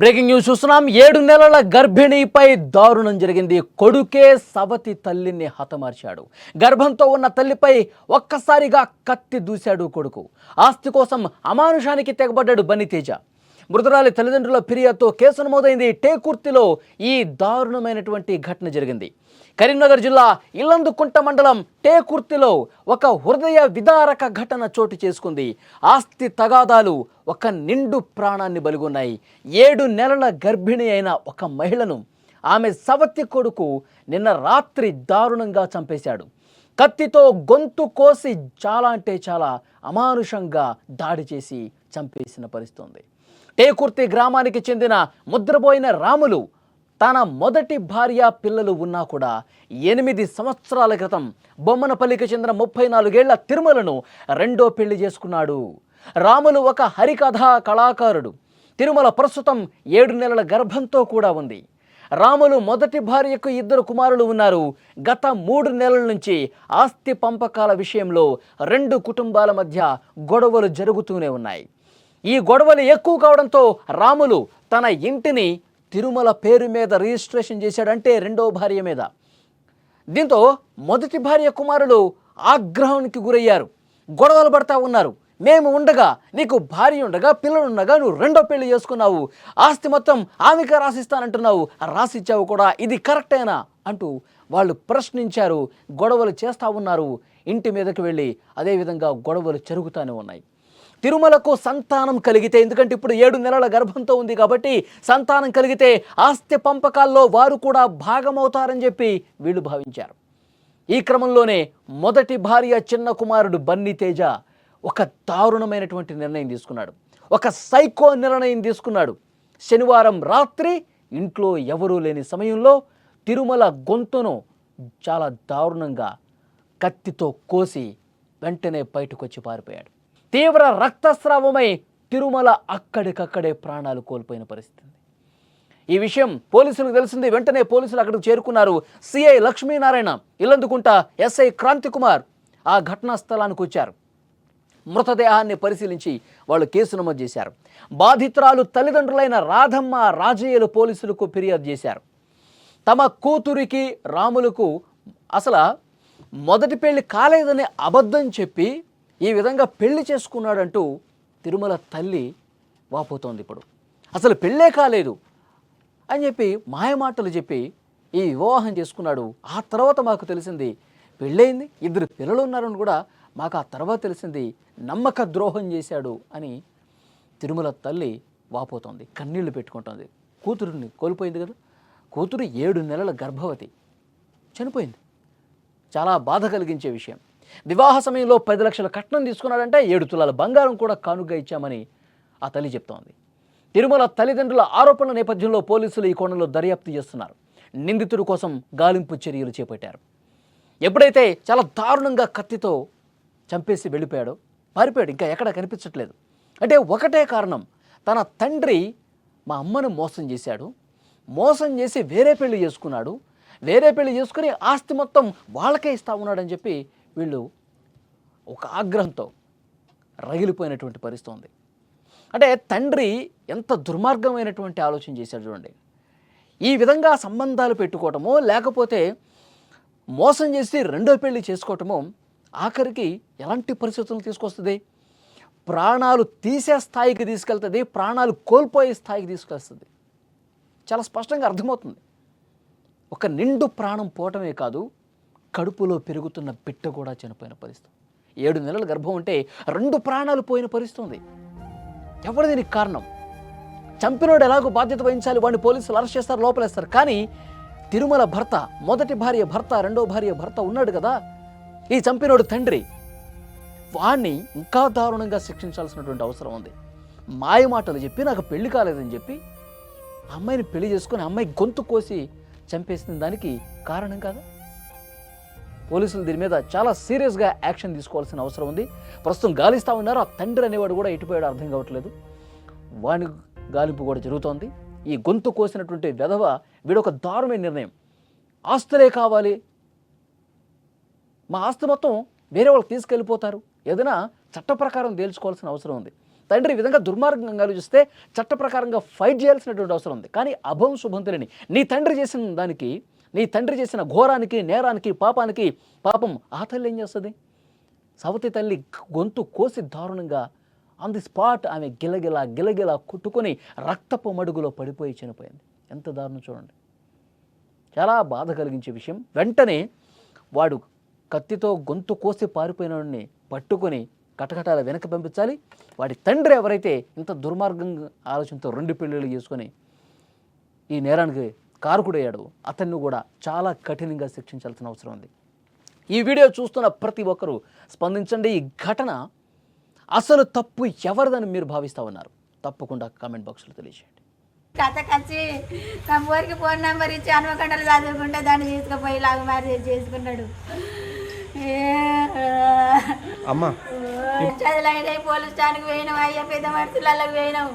Breaking news చూస్తున్నాం. ఏడు నెలల గర్భిణిపై దారుణం జరిగింది. కొడుకే సవతి తల్లిని హతమార్చాడు. గర్భంతో ఉన్న తల్లిపై ఒక్కసారిగా కత్తి దూశాడు కొడుకు. ఆస్తి కోసం అమానుషానికి తెగబడ్డాడు బనితేజ. మృతురాలి తల్లిదండ్రుల ఫిర్యాదుతో కేసు నమోదైంది. టేకుర్తిలో ఈ దారుణమైనటువంటి ఘటన జరిగింది. కరీంనగర్ జిల్లా ఇల్లందుకుంట మండలం టేకుర్తిలో ఒక హృదయ విదారక ఘటన చోటు చేసుకుంది. ఆస్తి తగాదాలు ఒక నిండు ప్రాణాన్ని బలిగొన్నాయి. ఏడు నెలల గర్భిణి అయిన ఒక మహిళను ఆమె సవతి కొడుకు నిన్న రాత్రి దారుణంగా చంపేశాడు. కత్తితో గొంతు కోసి చాలా అంటే చాలా అమానుషంగా దాడి చేసి చంపేసిన పరిస్థితుంది టేకుర్తి గ్రామానికి చెందిన ముద్రపోయిన రాములు తన మొదటి భార్య పిల్లలు ఉన్నా కూడా ఎనిమిది సంవత్సరాల క్రితం బొమ్మనపల్లికి చెందిన ముప్పై నాలుగేళ్ళ తిరుమలను రెండో పెళ్ళి చేసుకున్నాడు. రాములు ఒక హరికథా కళాకారుడు. తిరుమల ప్రస్తుతం ఏడు నెలల గర్భంతో కూడా ఉంది. రాములు మొదటి భార్యకు ఇద్దరు కుమారులు ఉన్నారు. గత మూడు నెలల నుంచి ఆస్తి పంపకాల విషయంలో రెండు కుటుంబాల మధ్య గొడవలు జరుగుతూనే ఉన్నాయి. ఈ గొడవలు ఎక్కువ కావడంతో రాములు తన ఇంటిని తిరుమల పేరు మీద రిజిస్ట్రేషన్ చేశాడంటే రెండో భార్య మీద. దీంతో మొదటి భార్య కుమారులు ఆగ్రహానికి గురయ్యారు. గొడవలు పడతా ఉన్నారు. మేము ఉండగా నీకు భార్య ఉండగా పిల్లలు ఉండగా నువ్వు రెండో పెళ్ళి చేసుకున్నావు. ఆస్తి మొత్తం ఆమెకే రాసిస్తానంటున్నావు. రాసిచ్చావు కూడా. ఇది కరెక్టేనా అంటూ వాళ్ళు ప్రశ్నించారు. గొడవలు చేస్తూ ఉన్నారు. ఇంటి మీదకి వెళ్ళి అదేవిధంగా గొడవలు జరుగుతూనే ఉన్నాయి. తిరుమలకు సంతానం కలిగితే ఎందుకంటే ఇప్పుడు ఏడు నెలల గర్భంతో ఉంది కాబట్టి సంతానం కలిగితే ఆస్తి పంపకాల్లో వారు కూడా భాగమవుతారని చెప్పి వీళ్ళు భావించారు. ఈ క్రమంలోనే మొదటి భార్య చిన్న కుమారుడు బన్నీ తేజ ఒక దారుణమైనటువంటి నిర్ణయం తీసుకున్నాడు. ఒక సైకో నిర్ణయం తీసుకున్నాడు. శనివారం రాత్రి ఇంట్లో ఎవరూ లేని సమయంలో తిరుమల గొంతును చాలా దారుణంగా కత్తితో కోసి వెంటనే బయటకు వచ్చి పారిపోయాడు. తీవ్ర రక్తస్రావమై తిరుమల అక్కడికక్కడే ప్రాణాలు కోల్పోయిన పరిస్థితి. ఈ విషయం పోలీసులకు తెలిసింది. వెంటనే పోలీసులు అక్కడికి చేరుకున్నారు. సిఐ లక్ష్మీనారాయణ ఇల్లందుకుంట ఎస్ఐ క్రాంతి కుమార్ ఆ ఘటనా స్థలానికి వచ్చారు. మృతదేహాన్ని పరిశీలించి వాళ్ళు కేసు నమోదు చేశారు. బాధితురాలు తల్లిదండ్రులైన రాధమ్మ రాజయ్యలు పోలీసులకు ఫిర్యాదు చేశారు. తమ కూతురికి రాములకు అసలు మొదటి పెళ్ళి కాలేదని అబద్ధం చెప్పి ఈ విధంగా పెళ్ళి చేసుకున్నాడంటూ తిరుమల తల్లి వాపోతోంది ఇప్పుడు. అసలు పెళ్ళే కాలేదు అని చెప్పి మాయమాటలు చెప్పి ఈ వివాహం చేసుకున్నాడు. ఆ తర్వాత మాకు తెలిసింది పెళ్ళయింది ఇద్దరు పిల్లలు ఉన్నారని కూడా మాకు ఆ తర్వాత తెలిసింది నమ్మక ద్రోహం చేశాడు అని తిరుమల తల్లి వాపోతోంది. కన్నీళ్ళు పెట్టుకుంటోంది. కూతురుని కోల్పోయింది కదా. కూతురు ఏడు నెలల గర్భవతి. చనిపోయింది. చాలా బాధ కలిగించే విషయం. వివాహ సమయంలో పది లక్షల కట్నం తీసుకున్నాడంటే ఏడు తులాల బంగారం కూడా కానుగ్గా ఇచ్చామని ఆ తల్లి చెప్తోంది. తిరుమల తల్లిదండ్రుల ఆరోపణల నేపథ్యంలో పోలీసులు ఈ కోణంలో దర్యాప్తు చేస్తున్నారు. నిందితుడి కోసం గాలింపు చర్యలు చేపట్టారు. ఎప్పుడైతే చాలా దారుణంగా కత్తితో చంపేసి వెళ్ళిపోయాడో పారిపోయాడు ఇంకా ఎక్కడ కనిపించట్లేదు. అంటే ఒకటే కారణం తన తండ్రి మా అమ్మను మోసం చేశాడు మోసం చేసి వేరే పెళ్ళి చేసుకున్నాడు వేరే పెళ్ళి చేసుకుని ఆస్తి మొత్తం వాళ్ళకే ఇస్తా ఉన్నాడని చెప్పి వీళ్ళు ఒక ఆగ్రహంతో రగిలిపోయినటువంటి పరిస్థితి ఉంది. అంటే తండ్రి ఎంత దుర్మార్గమైనటువంటి ఆలోచన చేశాడు చూడండి. ఈ విధంగా సంబంధాలు పెట్టుకోవటమో లేకపోతే మోసం చేసి రెండో పెళ్ళి చేసుకోవటమో ఆఖరికి ఎలాంటి పరిస్థితులు తీసుకొస్తుంది? ప్రాణాలు తీసే స్థాయికి తీసుకెళ్తుంది ప్రాణాలు కోల్పోయే స్థాయికి తీసుకెళ్తుంది. చాలా స్పష్టంగా అర్థమవుతుంది. ఒక నిండు ప్రాణం పోవటమే కాదు కడుపులో పెరుగుతున్న బిడ్డ కూడా చనిపోయిన పరిస్థితి. ఏడు నెలల గర్భం ఉంటే రెండు ప్రాణాలు పోయిన పరిస్థితి ఉంది ఎవరు దీనికి కారణం? చంపినోడు ఎలాగో బాధ్యత వహించాలి వాడిని పోలీసులు అరెస్ట్ చేస్తారు లోపలేస్తారు. కానీ తిరుమల భర్త మొదటి భార్య భర్త రెండో భార్య భర్త ఉన్నాడు కదా? ఈ చంపినోడు తండ్రి. వాణ్ణి ఇంకా దారుణంగా శిక్షించాల్సినటువంటి అవసరం ఉంది. మాయ మాటలు చెప్పి నాకు పెళ్ళి కాలేదని చెప్పి అమ్మాయిని పెళ్ళి చేసుకుని అమ్మాయి గొంతు కోసి చంపేసిన దానికి కారణం కాదా? పోలీసులు దీని మీద చాలా సీరియస్గా యాక్షన్ తీసుకోవాల్సిన అవసరం ఉంది. ప్రస్తుతం గాలిస్తూ ఉన్నారు? ఆ తండ్రి అనేవాడు కూడా ఎటుపోయాడు అర్థం కావట్లేదు. వాని గాలింపు కూడా జరుగుతోంది. ఈ గొంతు కోసినటువంటి వెధవ వీడొక దారుణమైన నిర్ణయం. ఆస్తులే కావాలి. మా ఆస్తి మొత్తం వేరే వాళ్ళు తీసుకెళ్ళిపోతారు. ఏదైనా చట్ట ప్రకారం తేల్చుకోవాల్సిన అవసరం ఉంది. తండ్రి విధంగా దుర్మార్గంగా ఆలోచిస్తే చట్ట ప్రకారంగా ఫైట్ చేయాల్సినటువంటి అవసరం ఉంది. కానీ అభం శుభం తెలియని నీ తండ్రి చేసిన దానికి నీ తండ్రి చేసిన ఘోరానికి నేరానికి పాపానికి పాపం ఆ తల్లి ఏం చేస్తుంది? సవతి తల్లి గొంతు కోసి దారుణంగా ఆన్ ది స్పాట్ ఆమె గిలగిల గిలగిల కొట్టుకొని రక్తపు మడుగులో పడిపోయి చనిపోయింది. ఎంత దారుణం చూడండి. చాలా బాధ కలిగించే విషయం. వెంటనే వాడు కత్తితో గొంతు కోసి పారిపోయిన వాడిని పట్టుకొని కటకటాల వెనక పంపించాలి. వాడి తండ్రి ఎవరైతే ఇంత దుర్మార్గంగా ఆలోచనతో రెండు పెళ్ళిళ్ళు చేసుకొని ఈ నేరానికి కారకుడయ్యాడు. అతన్ని కూడా చాలా కఠినంగా శిక్షించాల్సిన అవసరం ఉంది. ఈ వీడియో చూస్తున్న ప్రతి ఒక్కరూ స్పందించండి. ఈ ఘటన అసలు తప్పు ఎవరిదని మీరు భావిస్తా ఉన్నారు? తప్పకుండా కామెంట్ బాక్స్లో తెలియజేయండి. కథ కచ్చి తమ ఊరికి ఫోన్ నెంబర్ ఇచ్చి హనుమకొండలు చదువుకుంటే దాన్ని తీసుకుపోయి లాగా మ్యారేజ్ చేసుకున్నాడు. అమ్మ. చదువులైన పోలీస్ స్టేషన్కి పోయినాం. అయ్యా పెద్ద మడుతులలో పోయినాం.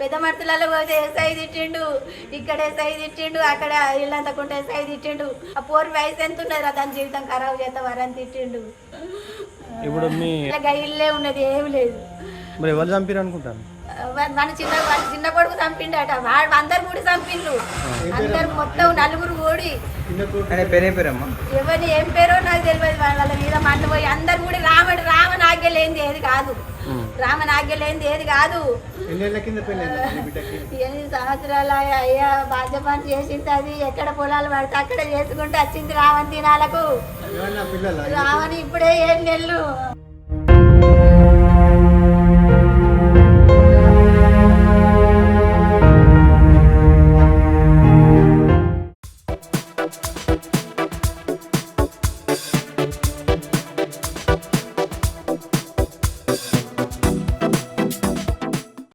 పెద్ద మడుతులలో పోతే ఎస్ఐ తిట్టిండు. ఇక్కడ ఎస్ఐ తిట్టిండు అక్కడ ఇల్లంతకుంటే ఎస్ఐ తిట్టిండు. ఆ పోరు వయసు ఎంత ఉన్నది దాని జీవితం ఖరాబ్ చేస్తావారని తిట్టిండు. ఇప్పుడు ఇల్లే ఉన్నది ఏమి లేదు. మరి ఎవరు చంపారు అనుకుంటాను మన చిన్న వాళ్ళ చిన్న కొడుకు చంపిండట. వాడు అందరు కూడా చంపిండ్రు. అందరు మొత్తం నలుగురు ఓడి. ఆయన పేరే? పేరమ్మా ఎవరిని ఏం పేరో నాకు తెలియదు. వాళ్ళ మీద మంట పోయి అందరు కూడా రాముడు రామన్ ఆజ్ఞ లేనిది ఏది కాదు. రామన్ ఆజ్ఞ లేనిది ఏది కాదు. ఎనిమిది సంవత్సరాలు అయ్యా- అయ్యా బాధ్య పని చేసింది అది ఎక్కడ పొలాలు పడితే అక్కడ చేసుకుంటే వచ్చింది రావణ్ తినాలకు రావణి ఇప్పుడే ఏడు నెలలు